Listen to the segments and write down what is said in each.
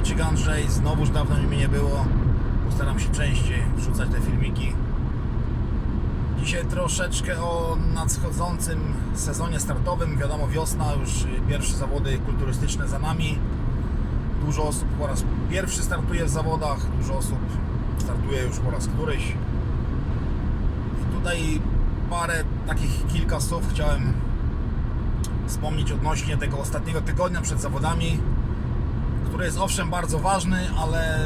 Łodziejczyk Andrzej, znowuż dawno mnie nie było. Postaram się częściej wrzucać te filmiki. Dzisiaj troszeczkę o nadchodzącym sezonie startowym. Wiadomo, wiosna, już pierwsze zawody kulturystyczne za nami. Dużo osób po raz pierwszy startuje w zawodach, dużo osób startuje już po raz któryś. I tutaj parę takich kilka słów chciałem wspomnieć odnośnie tego ostatniego tygodnia przed zawodami, który jest owszem bardzo ważny, ale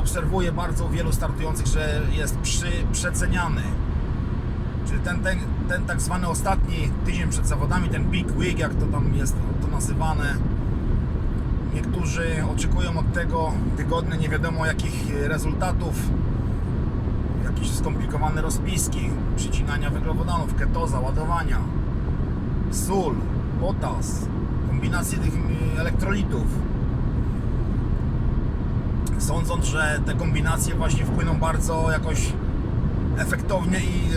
obserwuję bardzo wielu startujących, że jest przy, przeceniany. Czyli ten, ten, ten tak zwany ostatni tydzień przed zawodami, ten peak week, jak to tam jest to nazywane. Niektórzy oczekują od tego tygodnia nie wiadomo jakich rezultatów, jakieś skomplikowane rozpiski, przycinania węglowodanów, ketoza, ładowania sól, potas, kombinacje tych y, elektrolitów. Sądząc, że te kombinacje właśnie wpłyną bardzo jakoś efektownie i,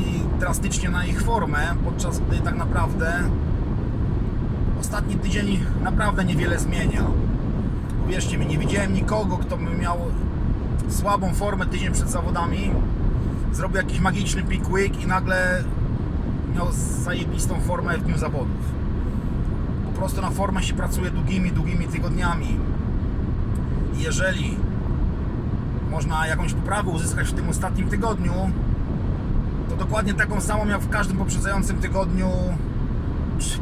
i drastycznie na ich formę, podczas gdy tak naprawdę ostatni tydzień naprawdę niewiele zmienia. Uwierzcie mi, nie widziałem nikogo, kto by miał słabą formę tydzień przed zawodami, zrobił jakiś magiczny peak week i nagle miał zajebistą formę w dniu zawodów. Po prostu na formę się pracuje długimi, długimi tygodniami. Jeżeli można jakąś poprawę uzyskać w tym ostatnim tygodniu, to dokładnie taką samą jak w każdym poprzedzającym tygodniu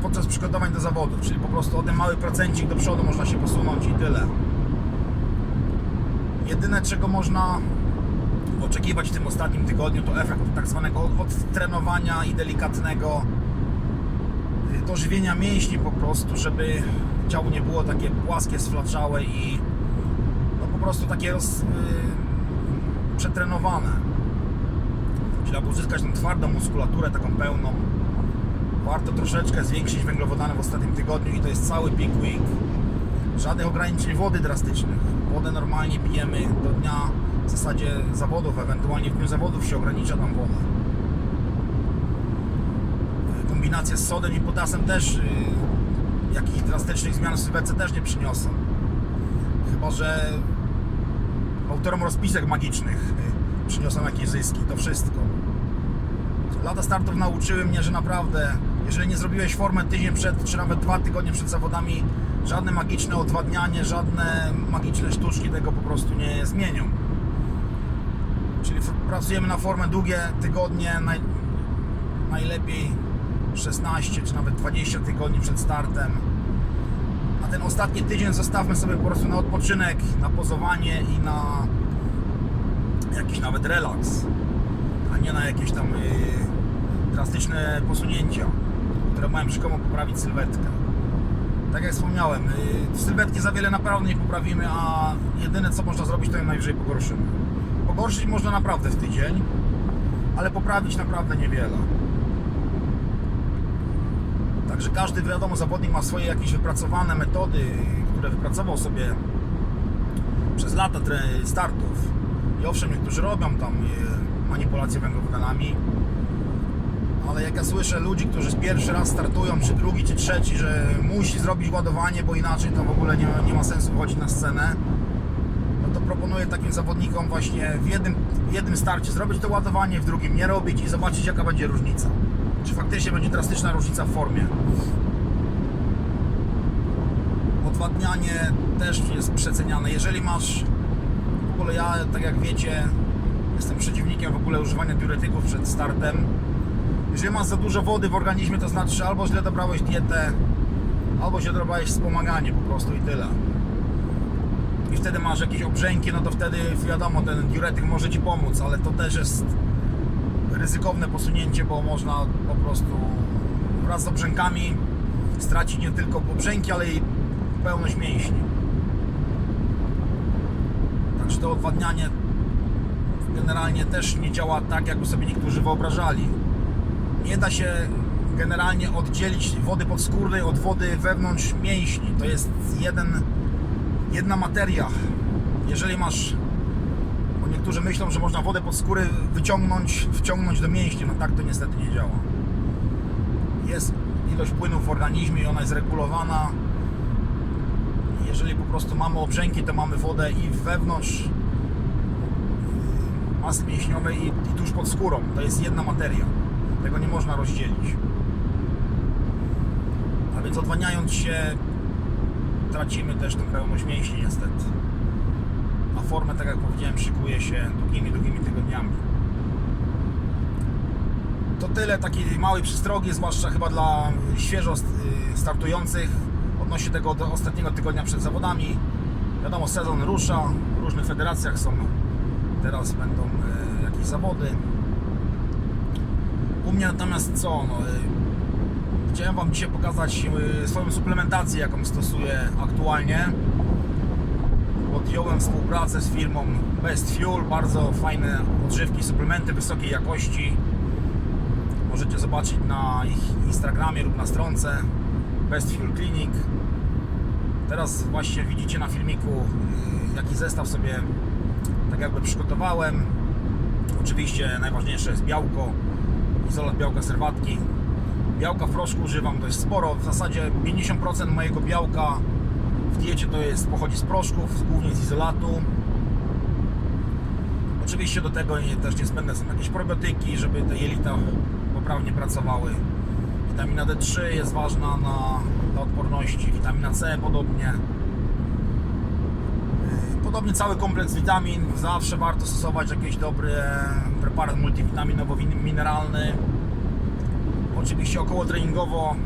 podczas przygotowań do zawodów, czyli po prostu o ten mały procencik do przodu można się posunąć i tyle. Jedyne czego można oczekiwać w tym ostatnim tygodniu to efekt tak zwanego odtrenowania i delikatnego y, dożywienia mięśni po prostu, żeby ciało nie było takie płaskie, sflaczałe i prostu takie roz, yy, przetrenowane. Czyli aby uzyskać tą twardą muskulaturę, taką pełną, warto troszeczkę zwiększyć węglowodany w ostatnim tygodniu i to jest cały peak week. Żadnych ograniczeń wody drastycznych. Wodę normalnie pijemy do dnia w zasadzie zawodów, ewentualnie w dniu zawodów się ogranicza tam wodę. Kombinacja z sodem i potasem też y, jakichś drastycznych zmian w sylwetce też nie przyniosą. Chyba, że autorom rozpisek magicznych y, przyniosą jakieś zyski. To wszystko. Lata startów nauczyły mnie, że naprawdę, jeżeli nie zrobiłeś formę tydzień przed, czy nawet dwa tygodnie przed zawodami, żadne magiczne odwadnianie, żadne magiczne sztuczki tego po prostu nie zmienią. Czyli pracujemy na formę długie tygodnie, naj, najlepiej 16 czy nawet 20 tygodni przed startem. A ten ostatni tydzień zostawmy sobie po prostu na odpoczynek, na pozowanie i na jakiś nawet relaks, a nie na jakieś tam yy, drastyczne posunięcia, które mają rzekomo poprawić sylwetkę. Tak jak wspomniałem, yy, sylwetki za wiele naprawdę nie poprawimy, a jedyne co można zrobić to ją najwyżej pogorszymy. Pogorszyć można naprawdę w tydzień, ale poprawić naprawdę niewiele. Także każdy, wiadomo, zawodnik ma swoje jakieś wypracowane metody, które wypracował sobie przez lata startów. I owszem, niektórzy robią tam e, manipulacje węglowodanami, ale jak ja słyszę ludzi, którzy pierwszy raz startują, czy drugi, czy trzeci, że musi zrobić ładowanie, bo inaczej to w ogóle nie, nie ma sensu wchodzić na scenę, no to proponuję takim zawodnikom właśnie w jednym, w jednym starcie zrobić to ładowanie, w drugim nie robić i zobaczyć jaka będzie różnica. Czy faktycznie będzie drastyczna różnica w formie. Odwadnianie też jest przeceniane. Jeżeli masz, w ogóle ja, tak jak wiecie, jestem przeciwnikiem w ogóle używania diuretyków przed startem. Jeżeli masz za dużo wody w organizmie, to znaczy, albo źle dobrałeś dietę, albo źle dobrałeś wspomaganie po prostu i tyle i wtedy masz jakieś obrzęki, no to wtedy wiadomo, ten diuretyk może Ci pomóc, ale to też jest ryzykowne posunięcie, bo można po prostu wraz z obrzękami stracić nie tylko obrzęki, ale i pełność mięśni. Także to odwadnianie generalnie też nie działa tak, jakby sobie niektórzy wyobrażali. Nie da się generalnie oddzielić wody podskórnej od wody wewnątrz mięśni. To jest jeden jedna materia. Jeżeli masz, niektórzy myślą, że można wodę pod skóry wyciągnąć, wciągnąć do mięśni, no tak to niestety nie działa. Jest ilość płynów w organizmie i ona jest regulowana. jeżeli po prostu mamy obrzęki, to mamy wodę i wewnątrz masy mięśniowej i, i tuż pod skórą. To jest jedna materia. Tego nie można rozdzielić. A więc odwaniając się, tracimy też tę pełność mięśni niestety. A formę, tak jak powiedziałem, szykuje się długimi, długimi tygodniami. To tyle takiej małej przystrogi, zwłaszcza chyba dla świeżo st- y, startujących odnośnie tego ostatniego tygodnia przed zawodami. Wiadomo, sezon rusza, w różnych federacjach są teraz będą y, jakieś zawody. U mnie natomiast co? No, y, chciałem Wam dzisiaj pokazać y, swoją suplementację, jaką stosuję aktualnie. Podjąłem współpracę z firmą Best Fuel, bardzo fajne odżywki, suplementy wysokiej jakości. Możecie zobaczyć na ich Instagramie lub na stronce Best Fuel Clinic. Teraz właśnie widzicie na filmiku, y, jaki zestaw sobie tak jakby przygotowałem. Oczywiście najważniejsze jest białko, izolat białka serwatki. Białka w proszku używam dość sporo, w zasadzie 50% mojego białka w diecie to jest, pochodzi z proszków, głównie z izolatu. Oczywiście do tego też niezbędne są jakieś probiotyki, żeby te jelita poprawnie pracowały. Witamina D3 jest ważna na, dla odporności, witamina C podobnie. Podobnie cały kompleks witamin. Zawsze warto stosować jakiś dobry e, preparat multivitaminowo-mineralny. Oczywiście około treningowo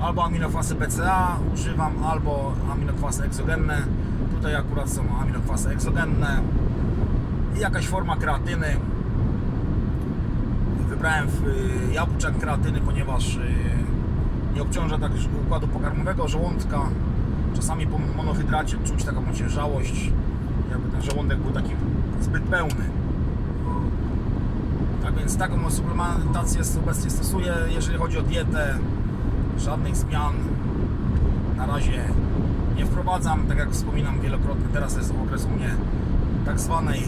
albo aminokwasy BCA używam, albo aminokwasy egzogenne. Tutaj akurat są aminokwasy egzogenne i jakaś forma kreatyny. Wybrałem y, jabłczak kreatyny, ponieważ y, nie obciąża tak układu pokarmowego, żołądka. Czasami po monohydracie czuć taką ociężałość, jakby ten żołądek był taki zbyt pełny. Tak więc taką suplementację obecnie stosuję. Jeżeli chodzi o dietę, żadnych zmian na razie nie wprowadzam. Tak jak wspominam wielokrotnie, teraz jest okres u mnie tak zwanej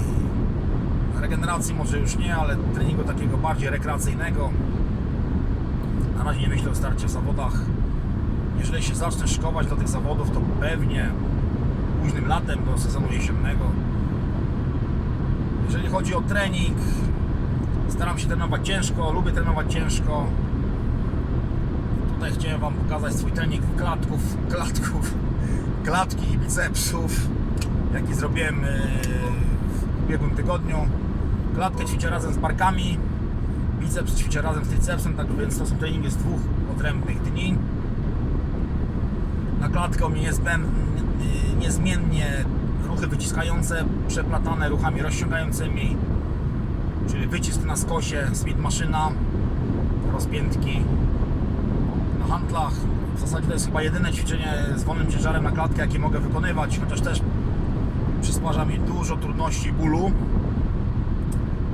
regeneracji, może już nie, ale treningu takiego bardziej rekreacyjnego. Na razie nie myślę o starcie w zawodach. Jeżeli się zacznę szykować do tych zawodów, to pewnie późnym latem do sezonu jesiennego. Jeżeli chodzi o trening, staram się trenować ciężko, lubię trenować ciężko. Tutaj chciałem Wam pokazać swój trening klatków, klatków, klatki i bicepsów, jaki zrobiłem yy, w ubiegłym tygodniu. Klatkę ćwiczę razem z barkami, biceps ćwiczę razem z tricepsem, tak więc to są treningi z dwóch odrębnych dni. Na klatkę u mnie niezbędne, niezmiennie ruchy wyciskające, przeplatane ruchami rozciągającymi, czyli wycisk na skosie, speed maszyna, rozpiętki handlach. W zasadzie to jest chyba jedyne ćwiczenie z wolnym ciężarem na klatkę, jakie mogę wykonywać, chociaż też przysparza mi dużo trudności i bólu.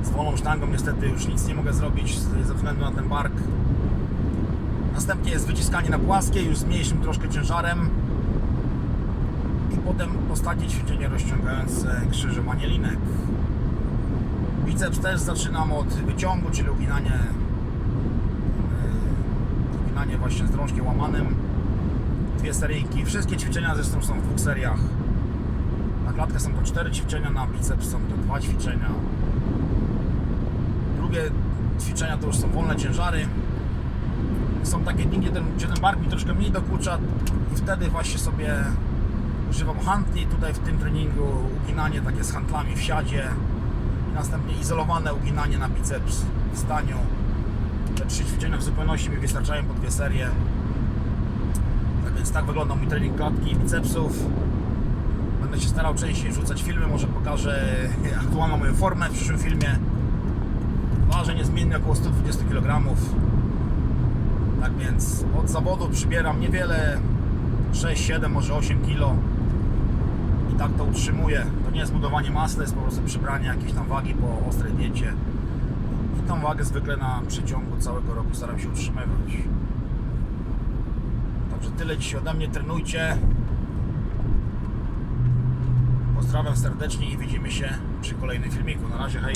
Z wolną sztangą niestety już nic nie mogę zrobić ze względu na ten bark. Następnie jest wyciskanie na płaskie, już z mniejszym troszkę ciężarem. I potem ostatnie ćwiczenie rozciągające krzyżowanie linek. Biceps też zaczynam od wyciągu, czyli uginanie, uginanie właśnie z drążkiem łamanym. Dwie seryjki. Wszystkie ćwiczenia zresztą są w dwóch seriach. Na klatkę są to cztery ćwiczenia, na biceps są to dwa ćwiczenia. Drugie ćwiczenia to już są wolne ciężary. Są takie dni, gdzie ten, gdzie ten bark mi troszkę mniej dokucza i wtedy właśnie sobie używam handli. Tutaj w tym treningu uginanie takie z handlami w siadzie i następnie izolowane uginanie na biceps w staniu. Te trzy ćwiczenia w zupełności mi wystarczają po dwie serie. Tak więc tak wygląda mój trening klatki i bicepsów. Będę się starał częściej rzucać filmy, może pokażę aktualną moją formę w przyszłym filmie. Ważę niezmiennie około 120 kg. Tak więc od zawodu przybieram niewiele, 6, 7, może 8 kg. I tak to utrzymuję. To nie jest budowanie masy, to jest po prostu przybranie jakiejś tam wagi po ostrej diecie. I tą wagę zwykle na przeciągu całego roku staram się utrzymywać. Także tyle dzisiaj ode mnie. Trenujcie. Pozdrawiam serdecznie i widzimy się przy kolejnym filmiku. Na razie, hej.